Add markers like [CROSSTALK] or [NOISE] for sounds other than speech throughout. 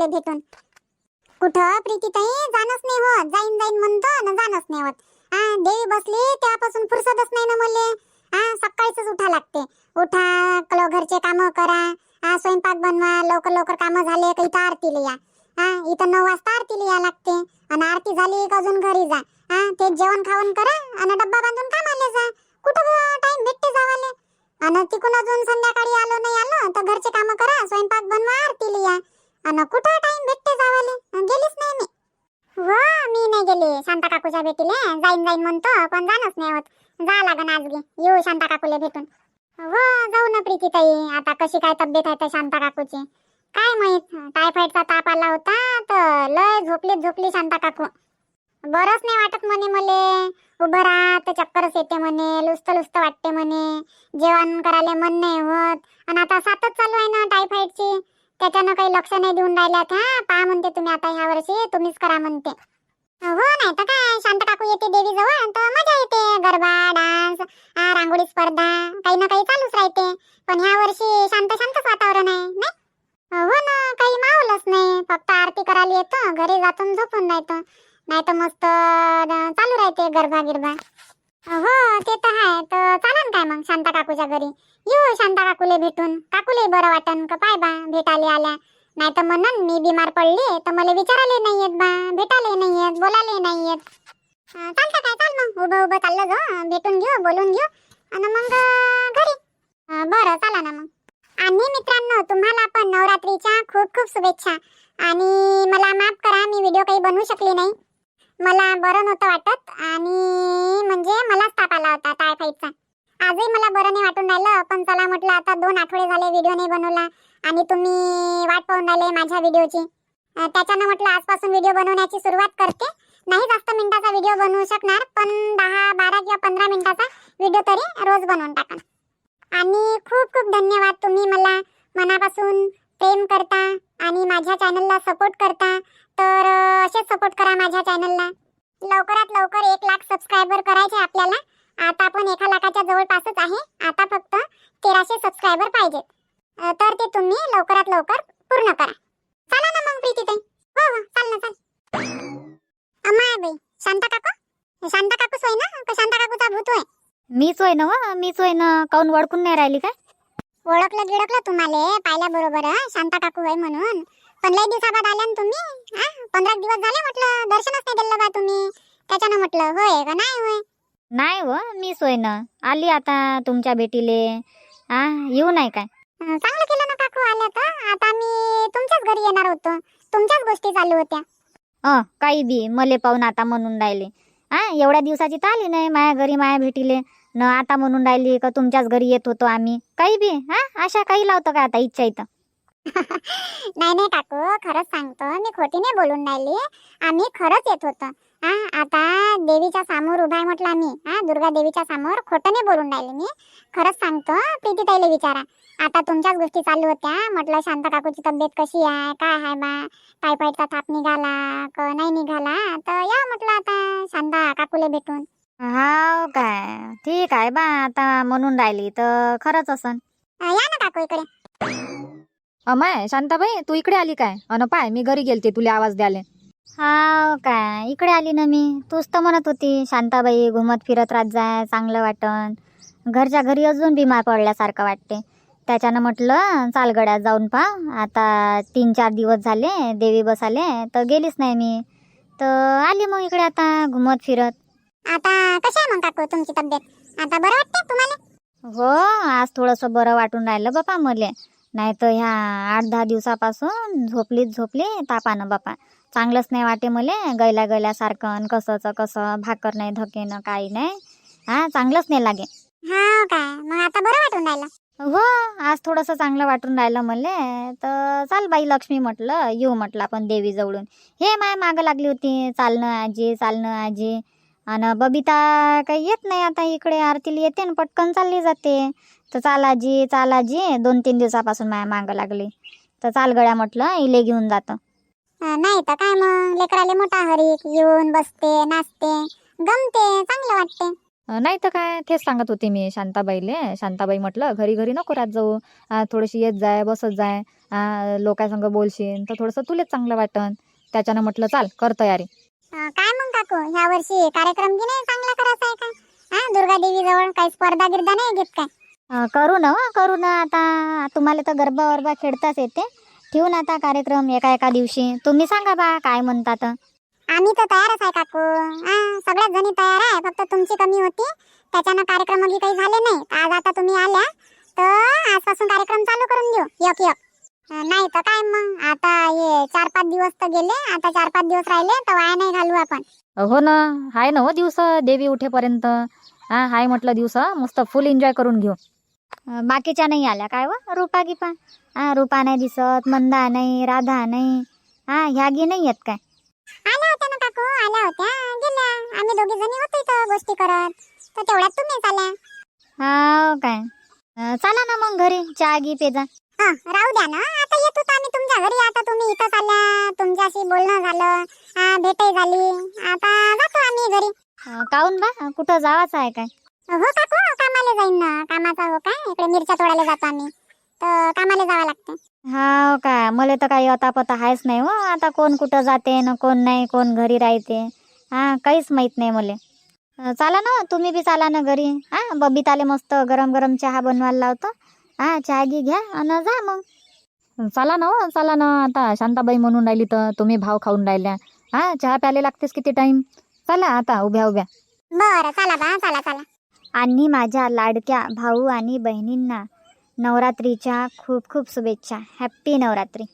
काकूले भेटून. कुठं प्रीतीताई जाणच नाही होत. जाईन जाईन म्हणतो ना जाणच नाही होत. हा देवी बसली त्यापासून फुरसतच नाही ना मले. हा सकाळीच उठा लागते. उठा कलो घरचे काम करा. हा स्वयंपाक बनवा लवकर लवकर काम झाले का इथं आरतीला या. हा इथं नऊ वाजता आरतीला या लागते. आणि आरती झाली का अजून घरी जा. हा ते जेवण खावण करा आणि डब्बा बांधून कामाले जा. कुठं टाइम भेटते जावाले? आणि तिकून अजून संध्याकाळी आलो नाही आलो तर घरचे काम करा. स्वयंपाक बनवा आरतीला या. आणि कुठं टाइम भेटते जावाले? गेलीच नाही मी. हो मी नाही गेली. शांता काकूच्या भेटीले. जाईन जाईन म्हणतो पण जाणच नाही होत. जा लागन आज गे येऊ शांता काकूले भेटून. हो जाऊ ना प्रीतीताई आता कशी काय तब्येत आहे त्या शांता काकूची? काय माहीत? टायफॉइडचा ताप आला होता तर लय झोपली झोपली शांता काकू. बरंच नाही वाटत म्हणे मले. उभं राहा तर चक्करच येते म्हणे. लुस्त लुस्त वाटते म्हणे. जेवण करायला मन नाही होत. आणि आता सातच चालू आहे ना टायफॉइडची त्याच्यानं काही लक्ष नाही देऊन राहिल्यात हा? पहा म्हणते तुम्ही आता ह्या वर्षी तुम्हीच करा म्हणते. हो नाही तर काय? शांत काकू येते देवी जवळ तर मजा येते. गरबा डान्स रांगोळी स्पर्धा काही ना काही चालूच राहते. पण ह्या वर्षी शांत शांतच वातावरण आहे नाही? हो ना काही मावलंच नाही. फक्त आरती करायला येतो घरी जातून झोपून राहतो. नाही तर मस्त चालू राहते गरबा गिरबा हो ते तर आहे. तर चालन काय मग शांता काकूच्या घरी? येऊ शांता काकूले भेटून. काकूले बरं वाटन का पाय बा भेटाले आल्या. नाही तर म्हणन मी बिमार पडली तर मला विचारायला नाही येत बा भेटाले नाही येत बोलाले नाही येत चालतं काय चाल मग उभं उभं चाललं ग भेटून घेऊ बोलून घेऊ आणि मग घरी. बरं चला ना मग. आणि मित्रांनो तुम्हाला पण नवरात्रीच्या खूप खूप शुभेच्छा. आणि मला माफ करा मी व्हिडिओ काही बनवू शकले नाही. मला बरं नव्हतं वाटत आणि म्हणजे मलाच ताप आला होता टायफाईडचा. बरं राहिलं पण चला म्हटलं आता दोन आठवडे झाले व्हिडिओ नाही बनवला. आणि तुम्ही वाट पाहून राहिले माझ्या व्हिडिओची त्याच्यानं म्हटलं आजपासून व्हिडिओ बनवण्याची सुरुवात करते. नाही जास्त मिनिटाचा व्हिडिओ बनवू शकणार पण दहा बारा किंवा पंधरा मिनिटाचा व्हिडिओ तरी रोज बनवून टाका आणि खूप खूप धन्यवाद तुम्ही मला मनापासून प्रेम करता आणि माझ्या चॅनलला सपोर्ट करता. तर असेच सपोर्ट करा माझ्या चॅनलला लवकरात लवकर एक लाख सबस्क्रायबर करायचे आपल्याला. आता आपण एका लाखाच्या जवळपासच आहे. आता फक्त तेराशे सबस्क्रायबर पाहिजेत. तर ते तुम्ही लवकरात लवकर पूर्ण करा. चला ना मग प्रीतीताई हो हो चाल ना चाल. अमाय बाई. शांता काकू? शांता काकूच होय ना? का शांता काकूचा भूत होय? मीच होय ना व मीच होय ना. काऊन वळकून नाही राहिली काय? ओळखलं गिळखलं तुम्हाला पाहिल्या बरोबर शांता काकू होय म्हणून. पण लय दिवसाबाद आल्या ना तुम्ही हा? पंधरा दिवस झाले म्हटलं दर्शनच नाही दिलं बा तुम्ही. त्याच्यानं म्हटलं होय का नाही होय? नाही व मीच होय ना. आली आता तुमच्या भेटीले. हा येऊ नाही काय? चांगलं केलं ना काकू आल्या तर. आता मी तुमच्याच घरी येणार होतो. तुमच्याच गोष्टी चालू होत्या. अ काही बी. मले पाहून आता म्हणून राहिले. हा एवढ्या दिवसाची तर आली नाही माया घरी माया भेटीले. न आता म्हणून राहिली का तुमच्याच घरी येत होतो आम्ही. काही बी. हा अशा काही लावतं का आता इच्छा इथं? [LAUGHS] नाही नाही काकू. खरंच सांगतो. मी खोटी नाही बोलून राहिली. आम्ही खरंच येत होतो. हा आता देवीच्या समोर उभा आहे म्हटलं आम्ही. हा दुर्गा देवीच्या समोर खोटं नाही बोलून राहिले मी. खरंच सांगतो प्रीतीताईला विचारा. आता तुमच्याच गोष्टी चालू होत्या. म्हटलं शांता काकूची तब्येत कशी आहे? काय आहे बा? टायफॉईडचा ताप निघाला का नाही निघाला? तर या म्हटलं आता शांता काकूले भेटून. हा काय? ठीक आहे बा आता म्हणून राहिली तर खरंच असन. अं, या ना काकू इकडे. अमाय शांताबाई तू इकडे आली काय? अन पाय मी घरी गेलते तुला आवाज द्याले हा काय? इकडे आली ना मी. तूच तर म्हणत होती शांताबाई घुमत फिरत राहत जाय चांगलं वाटन. घरच्या घरी अजून बिमार पडल्यासारखं वाटते. त्याच्यानं म्हटलं चाल गड्यात जाऊन पहा. आता तीन चार दिवस झाले देवी बसाले तर गेलीच नाही मी. तर आली मग इकडे आता घुमत फिरत. आता कशी मग काकू तुमची तब्येत? आता बरं वाटते तुम्हाला? हो आज थोडंसं बरं वाटून राहिलं बापा मले. नाही तर ह्या आठ दहा दिवसापासून झोपलीच झोपली तापानं बापा. चांगलंच नाही वाटे मले. गैल्या गैल्यासारखं कसंचं कसं भाकर नाही धकेनं काही नाही. हा चांगलंच नाही लागे हा काय? मग आता बरं वाटून राहिलं? हो आज थोडंसं चांगलं वाटून राहिलं मले. तर चाल बाई लक्ष्मी म्हटलं येऊ म्हटलं आपण देवी जवळून हे माय मागं लागली होती चालणं आजी चालणं आजी. आणि बबिता काही येत नाही आता इकडे आरतीला येते आणि पटकन चालली जाते. तर चाल आजी चाल आजी दोन तीन दिवसापासून माया मागं लागली. तर चाल गड्या म्हटलं इले घेऊन जातं. नाही तर काय मग? लेकराले मोठा हरीक येऊन बसते नाचते गमते चांगलं वाटते. नाही तर काय? तेच सांगत होते मी शांताबाईले. शांताबाई म्हटलं घरी घरी नको राहत जाऊ. आ, थोडीशी येत जाय बसत जाय. आ, लोकांसंग बोलशील तर थोडंसं तुलेच चांगलं वाटन. त्याच्यानं म्हटलं चाल कर तयारी. अं, काय मग काकू? ह्या वर्षी कार्यक्रम की नाही चांगला करायचा आहे का हा दुर्गा देवी जवळ काही स्पर्धा गिर्धा नाही घेत काय? अं, करू ना हो, करू ना आता. तुम्हाला तर गरबा वरबा खेळताच येते. ठेवू ना आता कार्यक्रम एका एका दिवशी. तुम्ही सांगा बा काय म्हणतात? आम्ही तर तयारच आहे काकू. हा सगळ्याच जणी तयार आहे. फक्त तुमची कमी होती. त्याच्यानं कार्यक्रम वगैरे काही झाले नाही. आज आता तुम्ही आल्या तर आजपासून कार्यक्रम चालू करून देऊ. एक अं, नाही तर काय मग? आता हे चार पाच दिवस तर गेले. आता चार पाच दिवस राहिले तर वाया नाही घालू आपण. हो ना. हाय ना हो दिवस देवी उठेपर्यंत. हा हाय म्हटलं दिवस. मस्त फुल एन्जॉय करून घेऊ. बाकीच्या नाही आल्या. काय व? रुपा गिपा. हा रुपा नाही दिसत मंदा नाही राधा नाही. हा ह्या गी नाही येत काय? आल्या होत्या ना काकू आल्या होत्या. गेल्या. आम्ही दोघी जणी होतो इथं गोष्टी करत. तर तेवढ्यात तुम्हीच आल्या हा काय? अं, चला ना मग घरी. चहा गी पेजा हा राहू द्या ना. आता येत होतो आम्ही तुमच्या घरी. आता तुम्ही इथंच आल्या तुमच्याशी बोलणं झालं. हा भेटही झाली. आता जातो आम्ही घरी. अं, काहून बा? कुठं जावाचं आहे काय? हो काकू. जाईन ना. कामाचा हो काय? इकडे मिरच्या तोडायला जातो आम्ही. तर कामाला जावं लागते. हा काय? मला तर काही अता पता आहेच नाही हो. आता कोण कुठं जाते न कोण नाही कोण घरी राहते. हा काहीच माहीत नाही मला. अं, चला ना तुम्ही बी चाला ना घरी. हा बबिताले मस्त गरम गरम चहा बनवायला लावतो. हा चहा गी घ्या आणि जा मग. चला ना हो. चला ना आता. शांताबाई म्हणून राहिली तर तुम्ही भाव खाऊन राहिल्या. हा चहा प्याले लागतेस किती टाइम चला आता उभ्या उभ्या. बरं चला बा. चला चला. आणि माझ्या लाडक्या भाऊ आणि बहिणींना नवरात्रीच्या खूप खूप शुभेच्छा. हॅप्पी नवरात्री.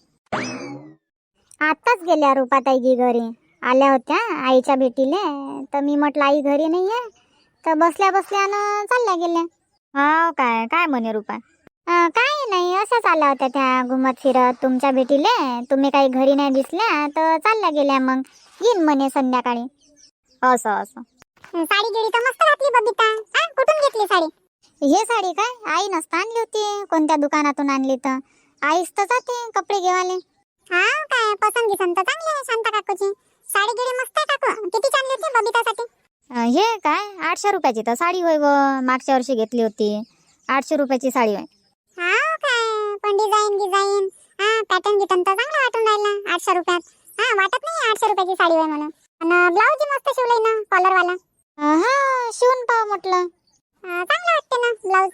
आताच गेल्या रुपाताईगी घरी. आल्या होत्या आईच्या भेटीले. तर मी म्हटलं आई घरी नाही आहे. तर बसल्या बसल्या न चालल्या गेल्या. हा काय? काय म्हणे रुपा? काय नाही असंच आल्या होत्या त्या घुमत फिरत तुमच्या भेटीले. तुम्ही काही घरी नाही दिसल्या तर चालल्या गेल्या मग. येईन म्हणे संध्याकाळी. असं असं. साडी गिडी तर मस्त घातली बबिता. हा कुठून घेतली साडी? हे साडी काय? आई नसता आणली होती कोणत्या दुकानातून आणली तर. आईच तर जाते कपडे घेवाले हा काय पसंत गिसंत तर चांगली आहे शांता काकूची. साडी गिडी मस्त आहे काकू. किती आणली होती बबितासाठी? हे काय? आठशे रुपयाची तर साडी होय व मागच्या वर्षी घेतली होती. आठशे रुपयाची साडी होय. हा काय पण डिझाईन डिझाईन. हा पॅटर्न गिटर्न तर चांगला वाटून राहिला आठशे रुपयात. हा वाटत नाही आठशे रुपयाची साडी होय म्हणून. आणि ब्लाऊज मस्त शिवलंय ना कॉलरवाला हा शिवून पाव म्हटलं. हा, चांगलं वाटते ना ब्लाऊज.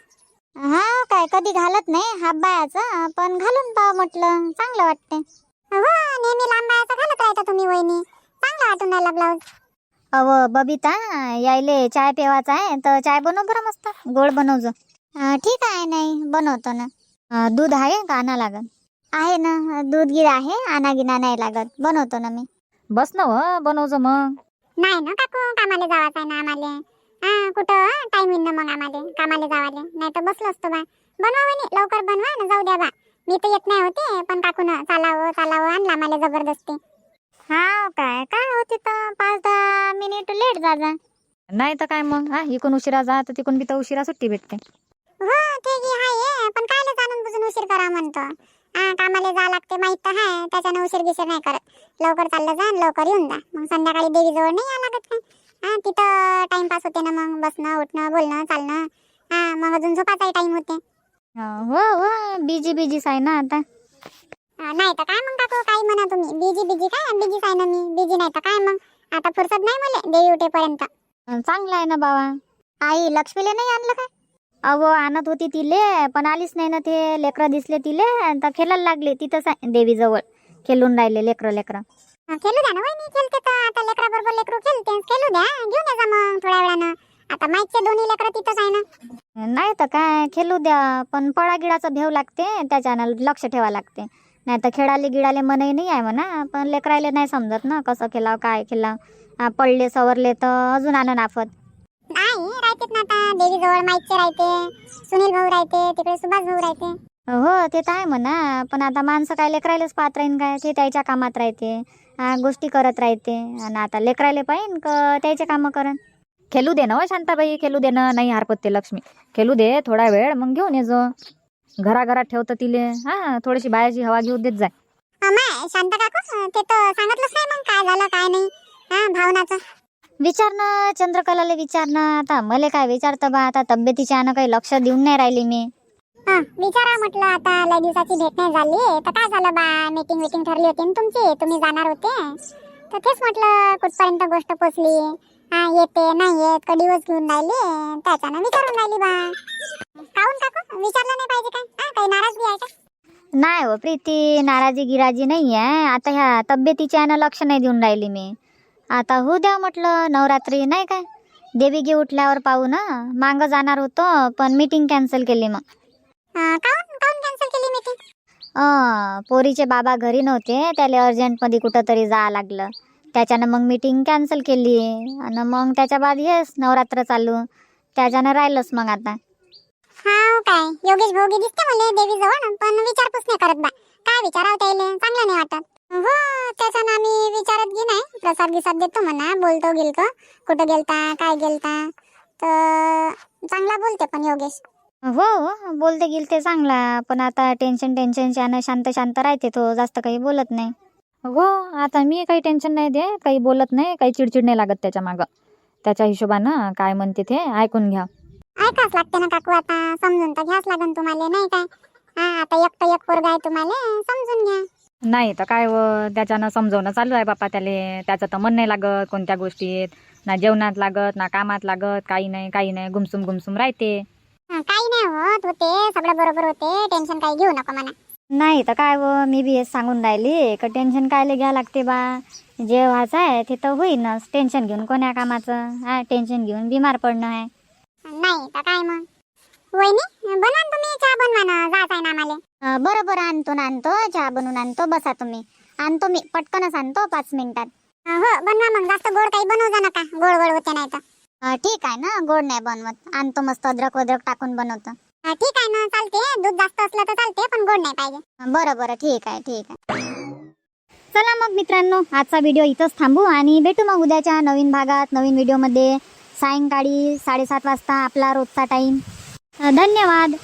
हा काय कधी घालत नाही हाफ बायाचं पण घालून पाव म्हटलं चांगलं वाटते हो नेहमी लांब बायाचा घालत राहता तुम्ही वहिनी. चांगला वाटून राहिला ब्लाऊज. अव बबिता यायले चाय पेवाचा आहे तर चाय बनव बरं मस्त गोड बनवजो अं, ठीक आहे नाही बनवतो ना. अं, दूध आहे का आणा लागत आहे ना दूध गिर आहे आणा गिना नाही लागत बनवतो ना मी. बस ना हो बनवजो मग. नाही ना काकू कामाला जावाचं आहे ना आम्हाला. हा कुठं टाइम होईल ना मग आम्हाला कामाला जावाले. नाही तर बसलो असतो बा. बनवा म्हणे लवकर बनवा ना जाऊ द्या बा. मी तर येत नाही होते पण काकून चालावं चालावं आणला मला जबरदस्ती. हा काय काय होते तर पाच दहा मिनिट लेट जा जा नाही तर काय मग? हा इकून उशिरा जा तर तिकून बी तर उशिरा सुट्टी भेटते. हो ते की हाय पण कायले जाणून बुजून उशीर करा म्हणतो. हा कामाला जा लागते माहीत तर हाय त्याच्यानं उशीर नाही करत. लवकर चाललं जा लवकर येऊन जा. मग संध्याकाळी देवीजवळ नाही या लागत काय? हा तिथं टाइमपास होते ना मग बसणं उठणं बोलणं चालणं. हा मग अजून झोपाचाही टाइम होते. हो हो बिजी बिजीच आहे ना आता. नाही तर काय मग काकू काही म्हणा तुम्ही. बिजी बिजी काय? बिजी आहे ना मी. बिजी नाही तर काय मग? आता फुरसत नाही मला देवी उठेपर्यंत. चांगलं आहे ना बाबा. आई लक्ष्मीले नाही आणलं काय? अहो आणत होती तिले पण आलीच नाही ना ते. लेकरं दिसले तिले तर खेळायला लागले. तिथंच आहे देवीजवळ खेळून राहिले लेकरं लेकरं. खेळू द्या ना वहिनी खेळते तर. आता लेकरा बरोबर लेकरू खेळते. खेळू द्या. घेऊन ये जा मग थोड्या वेळानं. आता माईकचे दोन्ही लेकरं तिथंच आहे ना. नाही तर काय खेळू द्या. पण पळागिडाचं भेव लागते त्याच्यानं लक्ष ठेवा लागते. नाही तर खेळाले गिडाले मनही नाही आहे म्हणा. पण लेकरायले नाही समजत ना कसं खेळावं काय खेळावं. पडले सवरले तर अजून आनंद आफत नाही राहतेत ना आता. देवीजवळ माईकचे राहते. सुनील भाऊ राहते. तिकडे सुभाष भाऊ राहते. हो ते तर आहे म्हणा. पण आता माणसं काय लेकरायलेच पाहत राहीन काय? ते त्याच्या कामात राहते. गोष्टी करत राहते. आणि आता लेकरायले पाहिन का त्याचे कामं करन खेळू दे ना हो शांताबाई खेळू दे ना नाही हरपत ते लक्ष्मी. खेळू दे थोडा वेळ मग घेऊन ये जो. घराघरात ठेवतं तिले. हा थोडीशी बायाची हवा घेऊ देत जाय. अमाय शांत काकू ते तर सांगितलंच नाही मग काय झालं काय नाही. हा भावनाचं. विचार ना चंद्रकलाला विचार ना आता मले काय विचारतं बा आता तब्येतीच्या काही लक्ष देऊन नाही राहिली मी. हा विचारा म्हटलं आता लय दिवसाची भेट नाही झाली. तर काय झालं बा मीटिंग मीटिंग ठरली होती ना तुमची? तुम्ही जाणार होते? तर तेच म्हटलं कुठपर्यंत गोष्ट पोचली? हा येते नाही येत का दिवस घेऊन राहिली? त्याच्यानं विचारून राहिली बा. काहून काकू? विचारलं नाही पाहिजे काय? हा काही नाराजगी आहे का नाही हो प्रीती नाराजी गिराजी नाही आहे आता ह्या तब्येतीच्या यानं लक्ष नाही देऊन राहिली मी. आता होऊ द्या म्हटलं नवरात्री नाही काय? देवी गे उठल्यावर पाहू ना. मागं जाणार होतो पण मीटिंग कॅन्सल केली मग. कॅन्सल केली मीटिंग पोरीचे बाबा घरी नव्हते त्याला अर्जंटमध्ये कुठं तरी जावं लागलं. त्याच्यानं मग मीटिंग कॅन्सल केली. आणि मग त्याच्या बाद हेच नवरात्र चालू. त्याच्यानं राहिलंच मग आता. हा काय? योगेश भोगी दिसते मला देवी जवळ पण विचारपूस नाही करत बा. काय विचारावं त्याले चांगलं नाही वाटत. हो त्याच्यानं आम्ही विचारत गी नाही प्रसाद गिसाद देतो म्हणा बोलतो गेलतो कुठं गेलता काय गेलता? तर चांगला बोलते पण योगेश. हो हो बोलते गेलते चांगला पण आता टेन्शन टेन्शनच्यानं शांत शांत राहते तो जास्त काही बोलत नाही. हो आता मी काही टेन्शन नाही दे काही बोलत नाही काही चिडचिड नाही लागत त्याच्या मागं. त्याच्या हिशोबानं काय म्हणते ते ऐकून घ्या. ऐकाच लागते ना काकू आता समजून तर घ्याच लागन तुम्हाला नाही काय? हा आता एकटं एक पोरगा आहे तुम्हाला समजून घ्या. नाही तर काय व त्याच्यानं समजवणं चालू आहे बापा त्याले. त्याचं तर मन नाही लागत कोणत्या गोष्टीत. ना जेवणात लागत ना कामात लागत काही नाही काही नाही. गुमसुम गुमसुम राहते. हा, काही नाही होत होते सगळं बरोबर होते. टेन्शन काही घेऊ नको म्हणा नाही तर काय व मी बी हेच सांगून राहिली. का टेन्शन कायले घ्या लागते बा. जे व्हायचं आहे ते तर होईनच. टेन्शन घेऊन कोण्या कामाचं? हा टेन्शन घेऊन बिमार पडणं आहे. नाही तर काय मग? वहिनी बनवा ना तुम्ही चहा बनवा ना जात आहे ना आम्हाला. अं, बरं बरं आणतो ना आणतो चहा बनवून आणतो बसा तुम्ही. आणतो मी पटकनच आणतो पाच मिनिटात. हा, बनवा मग जास्त गोड काही बनवू जा नका गोड गोड होते नाही तर. ठीक आहे ना गोड नाही बनवत. आणतो मस्त अद्रक वद्रक टाकून बनवतो. ठीक आहे ना चालते. दूध जास्त असलं तर चालते पण गोड नाही पाहिजे. बरं बरं ठीक आहे ठीक आहे. चला मग मित्रांनो आजचा व्हिडिओ इथंच थांबू आणि भेटू मग उद्याच्या नवीन भागात नवीन व्हिडिओमध्ये. सायंकाळी साडेसात वाजता आपला रोजचा टाईम धन्यवाद.